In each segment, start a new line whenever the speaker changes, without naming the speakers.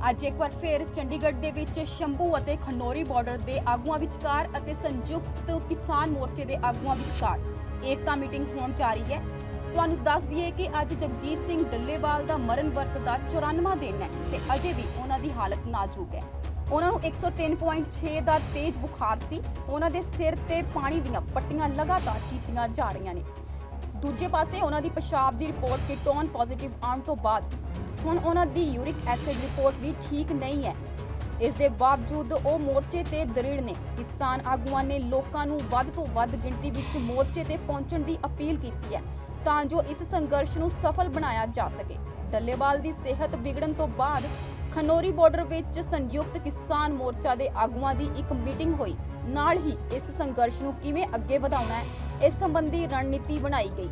ਅੱਜ ਇੱਕ ਵਾਰ ਫਿਰ ਚੰਡੀਗੜ੍ਹ ਦੇ ਵਿੱਚ ਸ਼ੰਭੂ ਅਤੇ ਖਨੌਰੀ ਬਾਰਡਰ ਦੇ ਆਗੂਆਂ ਵਿਚਕਾਰ ਅਤੇ ਸੰਯੁਕਤ ਕਿਸਾਨ ਮੋਰਚੇ ਦੇ ਆਗੂਆਂ ਵਿਚਕਾਰ ਏਕਤਾ ਮੀਟਿੰਗ ਹੋਣ ਜਾ ਰਹੀ ਹੈ। ਤੁਹਾਨੂੰ ਦੱਸ ਦਈਏ ਕਿ ਅੱਜ ਜਗਜੀਤ ਸਿੰਘ ਡੱਲੇਵਾਲ ਦਾ ਮਰਨ ਵਰਤ ਦਾ 94ਵਾਂ ਦਿਨ ਹੈ ਤੇ ਅਜੇ ਵੀ ਉਹਨਾਂ ਦੀ ਹਾਲਤ ਨਾਜ਼ੁਕ ਹੈ। ਉਹਨਾਂ ਨੂੰ 103.6 ਦਾ ਤੇਜ਼ ਬੁਖਾਰ ਸੀ। ਉਹਨਾਂ ਦੇ ਸਿਰ ਤੇ ਪਾਣੀ ਦੀਆਂ ਪੱਟੀਆਂ ਲਗਾਤਾਰ ਕੀਤੀਆਂ ਜਾ ਰਹੀਆਂ ਨੇ। ਦੂਜੇ ਪਾਸੇ ਉਹਨਾਂ ਦੀ ਪਿਸ਼ਾਬ ਦੀ ਰਿਪੋਰਟ ਕੀਟੋਨ ਪੋਜ਼ਿਟਿਵ ਆਉਣ ਤੋਂ ਬਾਅਦ ਹੁਣ ਉਹਨਾਂ ਦੀ ਯੂਰਿਕ ਐਸਿਡ ਰਿਪੋਰਟ ਵੀ ਠੀਕ ਨਹੀਂ ਹੈ। ਇਸ ਦੇ ਬਾਵਜੂਦ ਉਹ ਮੋਰਚੇ ਤੇ ਦ੍ਰਿੜ ਨੇ। ਕਿਸਾਨ ਆਗੂਆਂ ਨੇ ਲੋਕਾਂ ਨੂੰ ਵੱਧ ਤੋਂ ਵੱਧ ਗਿਣਤੀ ਵਿੱਚ ਮੋਰਚੇ ਤੇ ਪਹੁੰਚਣ ਦੀ ਅਪੀਲ ਕੀਤੀ ਹੈ ਤਾਂ ਜੋ ਇਸ ਸੰਘਰਸ਼ ਨੂੰ ਸਫਲ ਬਣਾਇਆ ਜਾ ਸਕੇ। ਡੱਲੇਵਾਲ ਦੀ ਸਿਹਤ ਵਿਗੜਨ ਤੋਂ ਬਾਅਦ ਖਨੌਰੀ ਬਾਰਡਰ ਵਿੱਚ ਸੰਯੁਕਤ ਕਿਸਾਨ ਮੋਰਚਾ ਦੇ ਆਗੂਆਂ ਦੀ ਇੱਕ ਮੀਟਿੰਗ ਹੋਈ। ਨਾਲ ਹੀ ਇਸ ਸੰਘਰਸ਼ ਨੂੰ ਕਿਵੇਂ ਅੱਗੇ ਵਧਾਉਣਾ ਹੈ, ਇਸ ਸੰਬੰਧੀ ਰਣਨੀਤੀ ਬਣਾਈ ਗਈ।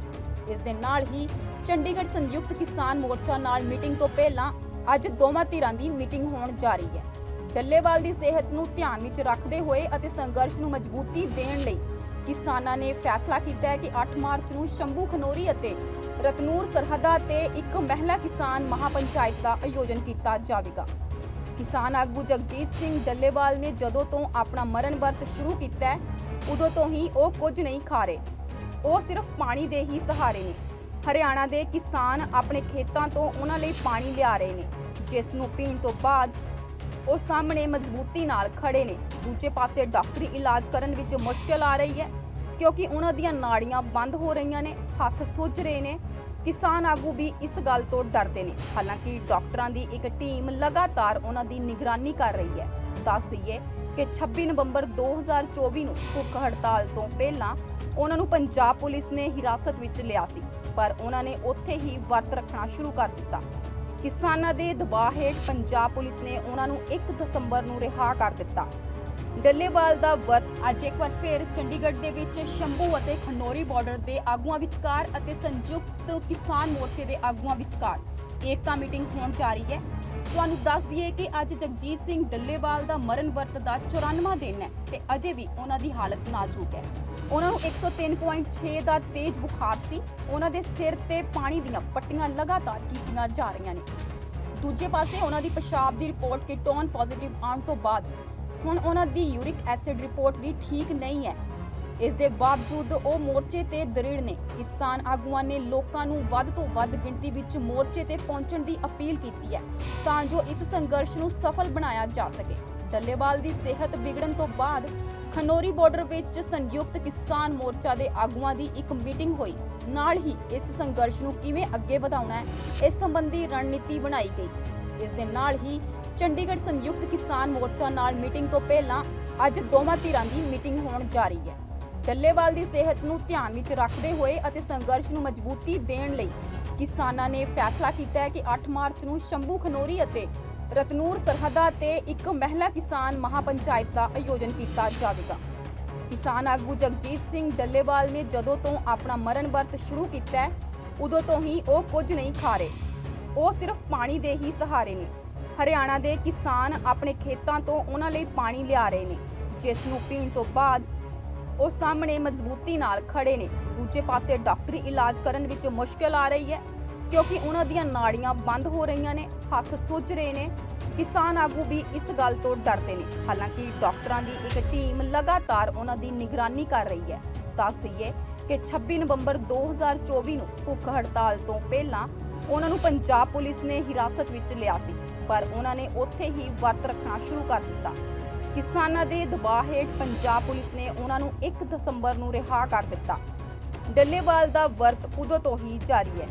ਇਸ ਦੇ ਨਾਲ ਹੀ ਚੰਡੀਗੜ੍ਹ ਸੰਯੁਕਤ ਕਿਸਾਨ ਮੋਰਚਾ ਨਾਲ ਮੀਟਿੰਗ ਤੋਂ ਪਹਿਲਾਂ ਅੱਜ ਦੋਵਾਂ ਧਿਰਾਂ ਦੀ ਮੀਟਿੰਗ ਹੋਣ ਜਾ ਰਹੀ ਹੈ। ਡੱਲੇਵਾਲ ਦੀ ਸਿਹਤ ਨੂੰ ਧਿਆਨ ਵਿੱਚ ਰੱਖਦੇ ਹੋਏ ਅਤੇ ਸੰਘਰਸ਼ ਨੂੰ ਮਜ਼ਬੂਤੀ ਦੇਣ ਲਈ ਕਿਸਾਨਾਂ ਨੇ ਫੈਸਲਾ ਕੀਤਾ ਹੈ ਕਿ 8 ਮਾਰਚ ਨੂੰ ਸ਼ੰਭੂ ਖਨੋਰੀ ਅਤੇ ਰਤਨੂਰ ਸਰਹੱਦਾਂ ਤੇ ਇੱਕ ਮਹਿਲਾ ਕਿਸਾਨ ਮਹਾਪੰਚਾਇਤ ਦਾ ਆਯੋਜਨ ਕੀਤਾ ਜਾਵੇਗਾ। ਕਿਸਾਨ ਆਗੂ ਜਗਜੀਤ ਸਿੰਘ ਡੱਲੇਵਾਲ ਨੇ ਜਦੋਂ ਤੋਂ ਆਪਣਾ ਮਰਨ ਵਰਤ ਸ਼ੁਰੂ ਕੀਤਾ ਹੈ, ਉਦੋਂ ਤੋਂ ਹੀ ਉਹ ਕੁਝ ਨਹੀਂ ਖਾ ਰਹੇ। ਉਹ ਸਿਰਫ ਪਾਣੀ ਦੇ ਹੀ ਸਹਾਰੇ ਨੇ। ਹਰਿਆਣਾ ਦੇ ਕਿਸਾਨ ਆਪਣੇ ਖੇਤਾਂ ਤੋਂ ਉਹਨਾਂ ਲਈ ਪਾਣੀ ਲਿਆ ਰਹੇ ਨੇ, ਜਿਸ ਨੂੰ ਪੀਣ ਤੋਂ ਬਾਅਦ ਉਹ ਸਾਹਮਣੇ ਮਜ਼ਬੂਤੀ ਨਾਲ ਖੜੇ ਨੇ। ਦੂਜੇ ਪਾਸੇ ਡਾਕਟਰੀ ਇਲਾਜ ਕਰਨ ਵਿੱਚ ਮੁਸ਼ਕਲ ਆ ਰਹੀ ਹੈ, ਕਿਉਂਕਿ ਉਹਨਾਂ ਦੀਆਂ ਨਾੜੀਆਂ ਬੰਦ ਹੋ ਰਹੀਆਂ ਨੇ, ਹੱਥ ਸੁੱਜ ਰਹੇ ਨੇ। ਕਿਸਾਨ ਆਗੂ ਵੀ ਇਸ ਗੱਲ ਤੋਂ ਡਰਦੇ ਨੇ। ਹਾਲਾਂਕਿ ਡਾਕਟਰਾਂ ਦੀ ਇੱਕ ਟੀਮ ਲਗਾਤਾਰ ਉਹਨਾਂ ਦੀ ਨਿਗਰਾਨੀ ਕਰ ਰਹੀ ਹੈ। ਦੱਸ ਦਈਏ ਕਿ 26 ਨਵੰਬਰ 2024 ਨੂੰ ਭੁੱਖ ਹੜਤਾਲ ਤੋਂ ਪਹਿਲਾਂ ਉਹਨਾਂ ਨੂੰ ਪੰਜਾਬ ਪੁਲਿਸ ਨੇ ਹਿਰਾਸਤ ਵਿੱਚ ਲਿਆ ਸੀ, ਪਰ ਉਹਨਾਂ ਨੇ ਉੱਥੇ ਹੀ ਵਰਤ ਰੱਖਣਾ ਸ਼ੁਰੂ ਕਰ ਦਿੱਤਾ। ਕਿਸਾਨਾਂ ਦੇ ਦਬਾਅ ਹੇਠ ਪੰਜਾਬ ਪੁਲਿਸ ਨੇ ਉਹਨਾਂ ਨੂੰ 1 ਦਸੰਬਰ ਨੂੰ ਰਿਹਾ ਕਰ ਦਿੱਤਾ। ਡੱਲੇਵਾਲ ਦਾ ਵਰਤ ਅੱਜ ਇੱਕ ਵਾਰ ਫਿਰ ਚੰਡੀਗੜ੍ਹ ਦੇ ਵਿੱਚ ਸ਼ੰਭੂ ਅਤੇ ਖਨੌਰੀ ਬਾਰਡਰ ਦੇ ਆਗੂਆਂ ਵਿਚਕਾਰ ਅਤੇ ਸੰਯੁਕਤ ਕਿਸਾਨ ਮੋਰਚੇ ਦੇ ਆਗੂਆਂ ਵਿਚਕਾਰ ਏਕਤਾ ਮੀਟਿੰਗ ਹੋਣ ਜਾ ਰਹੀ ਹੈ। ਤੁਹਾਨੂੰ ਦੱਸ ਦਈਏ ਕਿ ਅੱਜ ਜਗਜੀਤ ਸਿੰਘ ਡੱਲੇਵਾਲ ਦਾ ਮਰਨ ਵਰਤ ਦਾ 94ਵਾਂ ਦਿਨ ਹੈ ਤੇ ਅਜੇ ਵੀ ਉਹਨਾਂ ਦੀ ਹਾਲਤ ਨਾਜ਼ੁਕ ਹੈ। ਉਹਨਾਂ ਨੂੰ 103.6 ਦਾ ਤੇਜ਼ ਬੁਖਾਰ ਸੀ। ਉਹਨਾਂ ਦੇ ਸਿਰ ਤੇ ਪਾਣੀ ਦੀਆਂ ਪੱਟੀਆਂ ਲਗਾਤਾਰ ਕੀਤੀਆਂ ਜਾ ਰਹੀਆਂ ਨੇ। ਦੂਜੇ ਪਾਸੇ ਉਹਨਾਂ ਦੀ ਪਿਸ਼ਾਬ ਦੀ ਰਿਪੋਰਟ ਕਿਟੋਨ ਪੋਜ਼ਿਟਿਵ ਆਉਣ ਤੋਂ ਬਾਅਦ ਹੁਣ ਉਹਨਾਂ ਦੀ ਯੂਰਿਕ ਐਸਿਡ ਰਿਪੋਰਟ ਵੀ ਠੀਕ ਨਹੀਂ ਹੈ। ਇਸ ਦੇ ਬਾਵਜੂਦ ਉਹ ਮੋਰਚੇ ਤੇ ਦ੍ਰਿੜ ਨੇ। ਕਿਸਾਨ ਆਗੂਆਂ ਨੇ ਲੋਕਾਂ ਨੂੰ ਵੱਧ ਤੋਂ ਵੱਧ ਗਿਣਤੀ ਵਿੱਚ ਮੋਰਚੇ ਤੇ ਪਹੁੰਚਣ ਦੀ ਅਪੀਲ ਕੀਤੀ ਹੈ, ਤਾਂ ਜੋ ਇਸ ਸੰਘਰਸ਼ ਨੂੰ ਸਫਲ ਬਣਾਇਆ ਜਾ ਸਕੇ। ਡੱਲੇਵਾਲ ਦੀ ਸਿਹਤ ਵਿਗੜਨ ਤੋਂ ਬਾਅਦ ਖਨੌਰੀ ਬਾਰਡਰ ਵਿੱਚ ਸੰਯੁਕਤ ਕਿਸਾਨ ਮੋਰਚਾ ਦੇ ਆਗੂਆਂ ਦੀ ਇੱਕ ਮੀਟਿੰਗ ਹੋਈ। ਨਾਲ ਹੀ ਇਸ ਸੰਘਰਸ਼ ਨੂੰ ਕਿਵੇਂ ਅੱਗੇ ਵਧਾਉਣਾ ਹੈ, ਇਸ ਸੰਬੰਧੀ ਰਣਨੀਤੀ ਬਣਾਈ ਗਈ। ਇਸ ਦੇ ਨਾਲ ਹੀ ਚੰਡੀਗੜ੍ਹ ਸੰਯੁਕਤ ਕਿਸਾਨ ਮੋਰਚਾ ਨਾਲ ਮੀਟਿੰਗ ਤੋਂ ਪਹਿਲਾਂ ਅੱਜ ਦੋਵਾਂ ਧਿਰਾਂ ਦੀ ਮੀਟਿੰਗ ਹੋਣ ਜਾ ਰਹੀ ਹੈ। ਡੱਲੇਵਾਲ ਦੀ ਸਿਹਤ ਨੂੰ ਧਿਆਨ ਵਿੱਚ ਰੱਖਦੇ ਹੋਏ ਅਤੇ ਸੰਘਰਸ਼ ਨੂੰ ਮਜ਼ਬੂਤੀ ਦੇਣ ਲਈ ਕਿਸਾਨਾਂ ਨੇ ਫੈਸਲਾ ਕੀਤਾ ਹੈ ਕਿ 8 ਮਾਰਚ ਨੂੰ ਸ਼ੰਭੂ ਖਨੋਰੀ ਅਤੇ ਰਤਨੂਰ ਸਰਹੱਦਾਂ ਤੇ ਇੱਕ ਮਹਿਲਾ ਕਿਸਾਨ ਮਹਾਪੰਚਾਇਤ ਦਾ ਆਯੋਜਨ ਕੀਤਾ ਜਾਵੇਗਾ। ਕਿਸਾਨ ਆਗੂ ਜਗਜੀਤ ਸਿੰਘ ਡੱਲੇਵਾਲ ਨੇ ਜਦੋਂ ਤੋਂ ਆਪਣਾ ਮਰਨ ਵਰਤ ਸ਼ੁਰੂ ਕੀਤਾ ਹੈ, ਉਦੋਂ ਤੋਂ ਹੀ ਉਹ ਕੁਝ ਨਹੀਂ ਖਾ ਰਹੇ। ਉਹ ਸਿਰਫ ਪਾਣੀ ਦੇ ਹੀ ਸਹਾਰੇ ਨੇ। ਹਰਿਆਣਾ ਦੇ ਕਿਸਾਨ ਆਪਣੇ ਖੇਤਾਂ ਤੋਂ ਉਹਨਾਂ ਲਈ ਪਾਣੀ ਲਿਆ ਰਹੇ ਨੇ, ਜਿਸ ਨੂੰ ਪੀਣ ਤੋਂ ਬਾਅਦ ਉਹ ਸਾਹਮਣੇ ਮਜ਼ਬੂਤੀ ਨਾਲ ਖੜੇ ਨੇ। ਦੂਜੇ ਪਾਸੇ ਡਾਕਟਰੀ ਇਲਾਜ ਕਰਨ ਵਿੱਚ ਮੁਸ਼ਕਲ ਆ ਰਹੀ ਹੈ, ਕਿਉਂਕਿ ਉਹਨਾਂ ਦੀਆਂ ਨਾੜੀਆਂ ਬੰਦ ਹੋ ਰਹੀਆਂ ਨੇ, ਹੱਥ ਸੁੱਜ ਰਹੇ ਨੇ। ਕਿਸਾਨ ਆਗੂ ਵੀ ਇਸ ਗੱਲ ਤੋਂ ਡਰਦੇ ਨੇ। ਹਾਲਾਂਕਿ ਡਾਕਟਰਾਂ ਦੀ ਇੱਕ ਟੀਮ ਲਗਾਤਾਰ ਉਹਨਾਂ ਦੀ ਨਿਗਰਾਨੀ ਕਰ ਰਹੀ ਹੈ। ਦੱਸ ਦਈਏ ਕਿ 26 ਨਵੰਬਰ 2024 ਨੂੰ ਭੁੱਖ ਹੜਤਾਲ ਤੋਂ ਪਹਿਲਾਂ ਉਹਨਾਂ ਨੂੰ ਪੰਜਾਬ ਪੁਲਿਸ ਨੇ ਹਿਰਾਸਤ ਵਿੱਚ ਲਿਆ ਸੀ, ਪਰ ਉਹਨਾਂ ਨੇ ਉੱਥੇ ਹੀ ਵਰਤ ਰੱਖਣਾ ਸ਼ੁਰੂ ਕਰ ਦਿੱਤਾ। ਕਿਸਾਨਾਂ ਦੇ ਦਬਾਅ ਹੇਠ ਪੰਜਾਬ ਪੁਲਿਸ ਨੇ ਉਹਨਾਂ ਨੂੰ 1 ਦਸੰਬਰ ਨੂੰ ਰਿਹਾ ਕਰ ਦਿੱਤਾ। ਡੱਲੇਵਾਲ ਦਾ ਵਰਤ ਉਦੋਂ ਤੋਂ ਹੀ ਜਾਰੀ ਹੈ।